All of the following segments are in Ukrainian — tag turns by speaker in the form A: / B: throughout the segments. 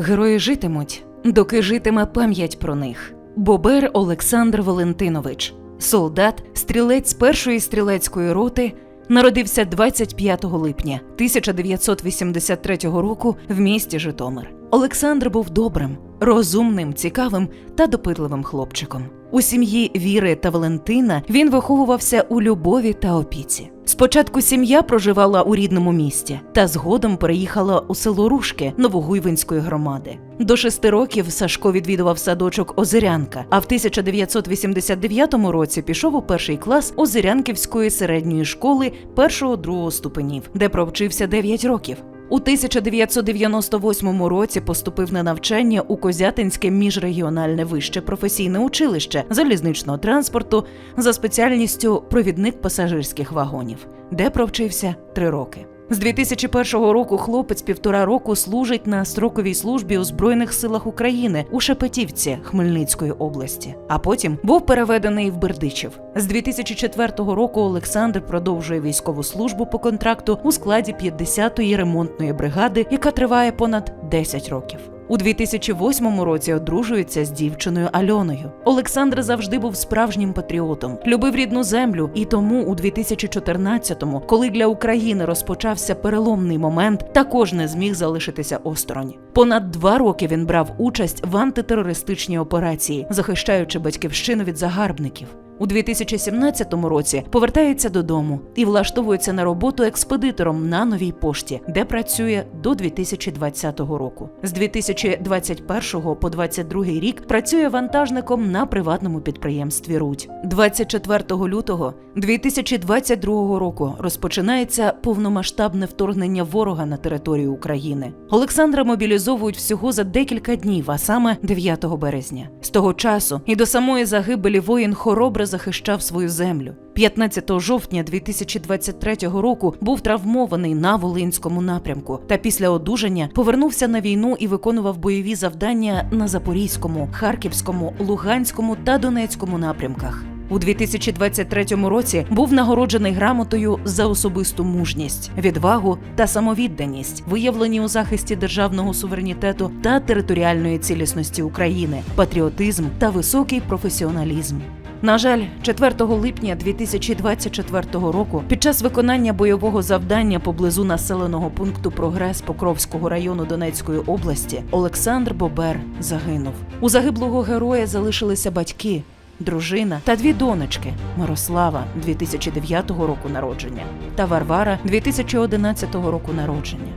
A: Герої житимуть, доки житиме пам'ять про них. Бобер Олександр Валентинович, солдат, стрілець першої стрілецької роти, народився 25 липня 1983 року в місті Житомир. Олександр був добрим, розумним, цікавим та допитливим хлопчиком. У сім'ї Віри та Валентина він виховувався у любові та опіці. Спочатку сім'я проживала у рідному місті, та згодом переїхала у село Рушки Новогуйвинської громади. До шести років Сашко відвідував садочок Озерянка, а в 1989 році пішов у перший клас Озерянківської середньої школи першого-другого ступенів, де провчився 9 років. У 1998 році поступив на навчання у Козятинське міжрегіональне вище професійне училище залізничного транспорту за спеціальністю провідник пасажирських вагонів, де провчився три роки. З 2001 року хлопець півтора року служить на строковій службі у Збройних силах України у Шепетівці Хмельницької області, а потім був переведений в Бердичів. З 2004 року Олександр продовжує військову службу по контракту у складі 50-ї ремонтної бригади, яка триває понад 10 років. У 2008 році одружується з дівчиною Альоною. Олександр завжди був справжнім патріотом, любив рідну землю, і тому у 2014-му, коли для України розпочався переломний момент, також не зміг залишитися осторонь. Понад два роки він брав участь в антитерористичній операції, захищаючи батьківщину від загарбників. У 2017 році повертається додому і влаштовується на роботу експедитором на новій пошті, де працює до 2020 року. З 2021 по 2022 рік працює вантажником на приватному підприємстві Рудь. 24 лютого 2022 року розпочинається повномасштабне вторгнення ворога на територію України. Олександра мобілізовують всього за декілька днів, а саме 9 березня. З того часу і до самої загибелі воїн хоробре захищав свою землю. 15 жовтня 2023 року був травмований на Волинському напрямку та після одужання повернувся на війну і виконував бойові завдання на Запорізькому, Харківському, Луганському та Донецькому напрямках. У 2023 році був нагороджений грамотою за особисту мужність, відвагу та самовідданість, виявлені у захисті державного суверенітету та територіальної цілісності України, патріотизм та високий професіоналізм. На жаль, 4 липня 2024 року, під час виконання бойового завдання поблизу населеного пункту Прогрес Покровського району Донецької області, Олександр Бобер загинув. У загиблого героя залишилися батьки, дружина та дві донечки Мирослава 2009 року народження та Варвара 2011 року народження.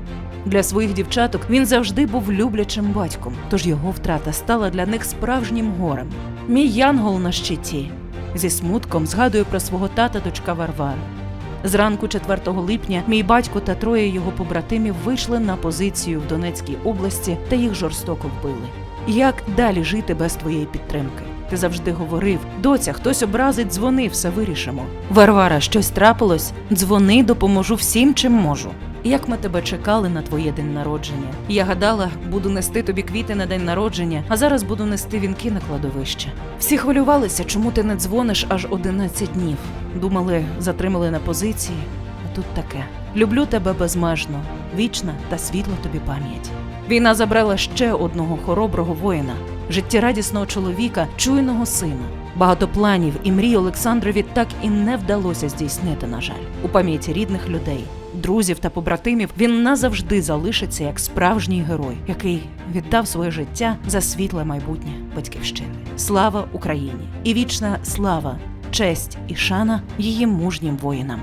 A: Для своїх дівчаток він завжди був люблячим батьком, тож його втрата стала для них справжнім горем. Мій янгол на щиті. Зі смутком згадує про свого тата дочка Варвара. Зранку 4 липня мій батько та троє його побратимів вийшли на позицію в Донецькій області та їх жорстоко вбили. Як далі жити без твоєї підтримки? Ти завжди говорив: доця, хтось образить, дзвони, все вирішимо. Варвара, щось трапилось? Дзвони, допоможу всім, чим можу. Як ми тебе чекали на твоє день народження? Я гадала, буду нести тобі квіти на день народження, а зараз буду нести вінки на кладовище. Всі хвилювалися, чому ти не дзвониш аж 11 днів. Думали, затримали на позиції, а тут таке. Люблю тебе безмежно, вічна та світла тобі пам'ять. Війна забрала ще одного хороброго воїна, життєрадісного чоловіка, чуйного сина. Багато планів і мрій Олександрові так і не вдалося здійснити, на жаль, у пам'яті рідних людей, друзів та побратимів він назавжди залишиться як справжній герой, який віддав своє життя за світле майбутнє батьківщини. Слава Україні! І вічна слава, честь і шана її мужнім воїнам.